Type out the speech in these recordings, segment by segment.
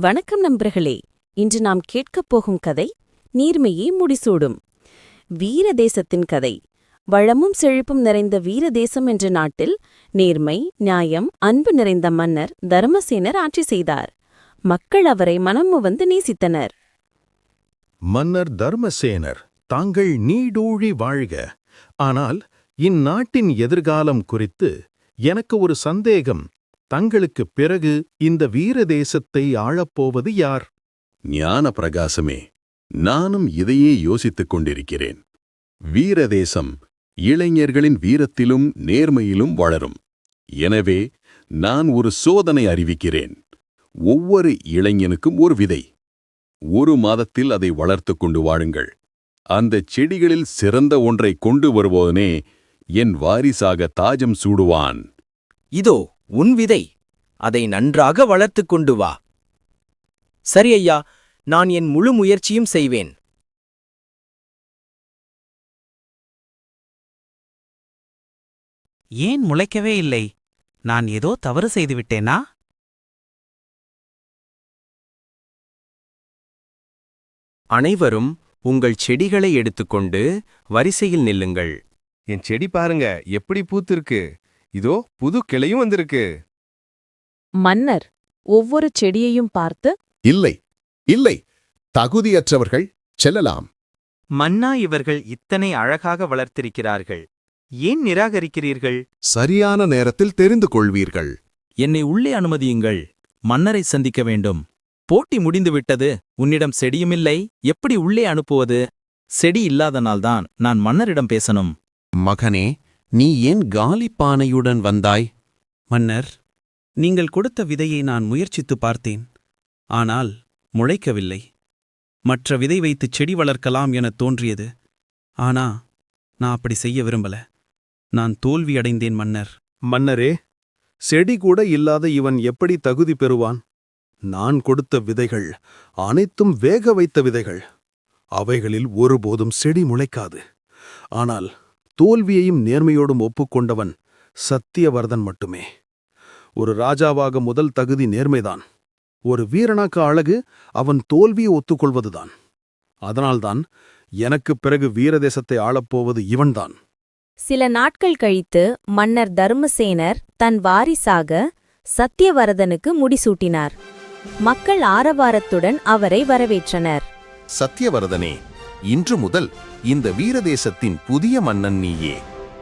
வணக்கம் நண்பர்களே. இன்று நாம் கேட்கப் போகும் கதை நீர்மையை முடிசூடும். வீரதேசத்தின் கதை. வளமும் செழிப்பும் நிறைந்த வீரதேசம் என்ற நாட்டில் நேர்மை நியாயம் அன்பு நிறைந்த மன்னர் தர்மசேனர் ஆட்சி செய்தார். மக்கள் அவரை மனமுவந்து நேசித்தனர். மன்னர் தர்மசேனர் தாங்கள் நீடூழி வாழ்க. ஆனால் இந்நாட்டின் எதிர்காலம் குறித்து எனக்கு ஒரு சந்தேகம். தங்களுக்குப் பிறகு இந்த வீர தேசத்தை ஆளப்போவது யார்? ஞான பிரகாசமே நானும் இதையே யோசித்துக் கொண்டிருக்கிறேன். வீரதேசம் இளைஞர்களின் வீரத்திலும் நேர்மையிலும் வளரும். எனவே நான் ஒரு சோதனை அறிவிக்கிறேன். ஒவ்வொரு இளைஞனுக்கும் ஒரு விதை. ஒரு மாதத்தில் அதை வளர்த்துக் கொண்டு வாழுங்கள். அந்தச் செடிகளில் சிறந்த ஒன்றை கொண்டு வருபவனே என் வாரிசாக தாஜம் சூடுவான். இதோ உன் விதை அதை நன்றாக வளர்த்துக் கொண்டு வா. சரி ஐயா நான் என் முழு முயற்சியும் செய்வேன். ஏன் முளைக்கவே இல்லை? நான் ஏதோ தவறு செய்துவிட்டேனா அனைவரும் உங்கள் செடிகளை எடுத்துக்கொண்டு வரிசையில் நில்லுங்கள். என் செடி பாருங்க எப்படி பூத்திருக்கு? இதோ புது கிளையும் வந்திருக்கு. மன்னர் ஒவ்வொரு செடியையும் பார்த்து இல்லை இல்லை தகுதியற்றவர்கள் செல்லலாம். மன்னா இவர்கள் இத்தனை அழகாக வளர்த்திருக்கிறார்கள். ஏன் நிராகரிக்கிறீர்கள்? சரியான நேரத்தில் தெரிந்து கொள்வீர்கள். என்னை உள்ளே அனுமதியுங்கள். மன்னரை சந்திக்க வேண்டும். போட்டி முடிந்துவிட்டது. உன்னிடம் செடியுமில்லை எப்படி உள்ளே அனுப்புவது? செடி இல்லாதனால்தான் நான் மன்னரிடம் பேசணும். மகனே நீ ஏன் காலி பானையுடன் வந்தாய்? மன்னர் நீங்கள் கொடுத்த விதையை நான் முயற்சித்துப் பார்த்தேன் ஆனால் முளைக்கவில்லை. மற்ற விதை வைத்து செடி வளர்க்கலாம் எனத் தோன்றியது. ஆனா நான் அப்படி செய்ய விரும்பல. நான் தோல்வியடைந்தேன் மன்னர். மன்னரே செடி கூட இல்லாத இவன் எப்படி தகுதி பெறுவான்? நான் கொடுத்த விதைகள் அனைத்தும் வேக வைத்த விதைகள். அவைகளில் ஒருபோதும் செடி முளைக்காது. ஆனால் தோல்வியையும் நேர்மையோடும் ஒப்புக்கொண்டவன் சத்தியவர்தன் மட்டுமே. ஒரு ராஜாவாக முதல் தகுதி நேர்மைதான். ஒரு வீரனாக்க அழகு அவன் தோல்வியை ஒத்துக்கொள்வதுதான். அதனால்தான் எனக்குப் பிறகு வீரதேசத்தை ஆளப்போவது இவன்தான். சில நாட்கள் கழித்து மன்னர் தர்மசேனர் தன் வாரிசாக சத்தியவரதனுக்கு முடிசூட்டினார். மக்கள் ஆரவாரத்துடன் அவரை வரவேற்றனர். சத்தியவரதனே இன்று முதல் இந்த வீரதேசத்தின் புதிய மன்னன் நீயே.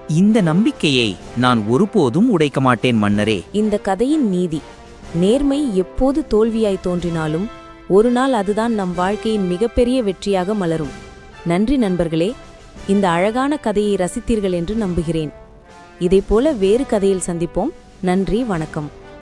இந்த நம்பிக்கையை நான் ஒருபோதும் உடைக்க மாட்டேன் மன்னரே. இந்த கதையின் நீதி நேர்மை எப்போது தோல்வியாய் தோன்றினாலும் ஒரு நாள் அதுதான் நம் வாழ்க்கையின் மிகப்பெரிய வெற்றியாக மலரும். நன்றி நண்பர்களே இந்த அழகான கதையை ரசித்தீர்கள் என்று நம்புகிறேன். இதைப்போல வேறு கதையில் சந்திப்போம். நன்றி வணக்கம்.